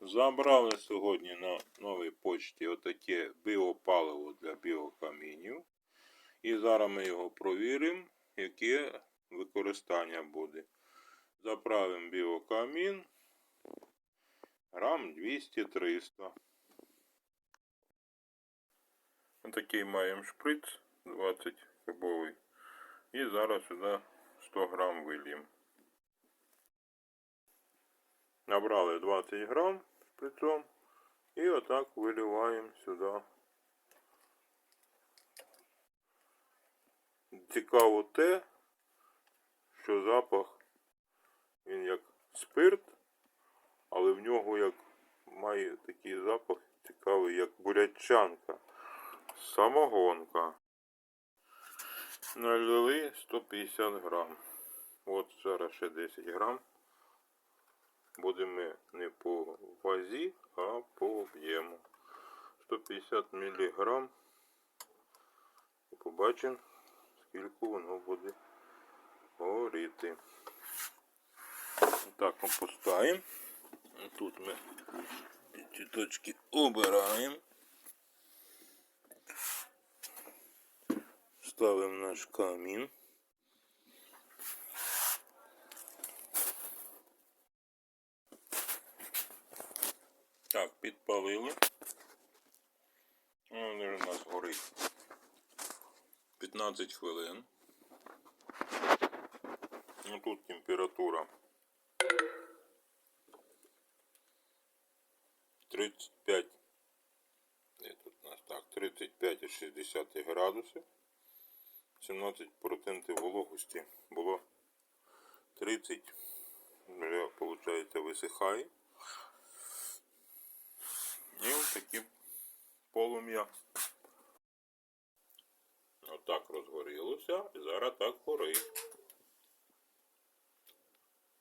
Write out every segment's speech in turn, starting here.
Забрали сьогодні на новій почті отаке біопаливо для біокамінів. І зараз ми його провіримо, яке використання буде. Заправимо біокамін грам 200-300. Отакий маємо шприц 20 кубовий. І зараз сюди 100 грам вильємо. Набрали 20 грам шприцом і отак виливаємо сюди. Цікаво те, що запах він як спирт, але в нього як має такий запах цікавий, як бурячанка. Самогонка. Налили 150 грам. От зараз ще 10 грам. Будемо не по вазі, а по об'єму. 150 мг. І побачимо, скільки воно буде горіти. Так, опускаємо. Тут ми ці точки обираємо. Ставимо наш камін. Так, підпалили. Він вже у нас горить 15 хвилин. Ну тут температура 35. Де тут у нас так, 35 і 60 градусів. 17% вологості було 30. Виходить, висихає. І ось такі полум'я. Отак розгорілося і зараз так горить.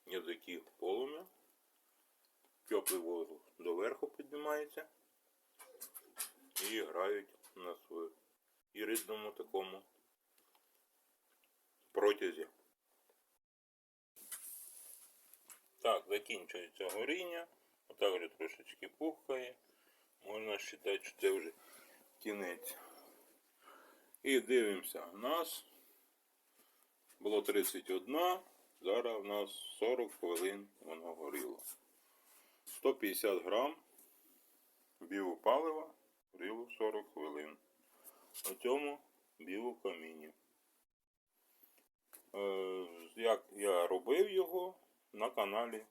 Язики полум'я. Теплий воздух доверху піднімається. І грають на своєму іридному такому протязі. Так, закінчується горіння. Отак вже трошечки пухкає. Вважати, що це вже кінець. І дивимося, у нас було 31, зараз у нас 40 хвилин воно горіло. 150 грам біопалива горіло 40 хвилин. На цьому біокаміні. Е, як я робив його на каналі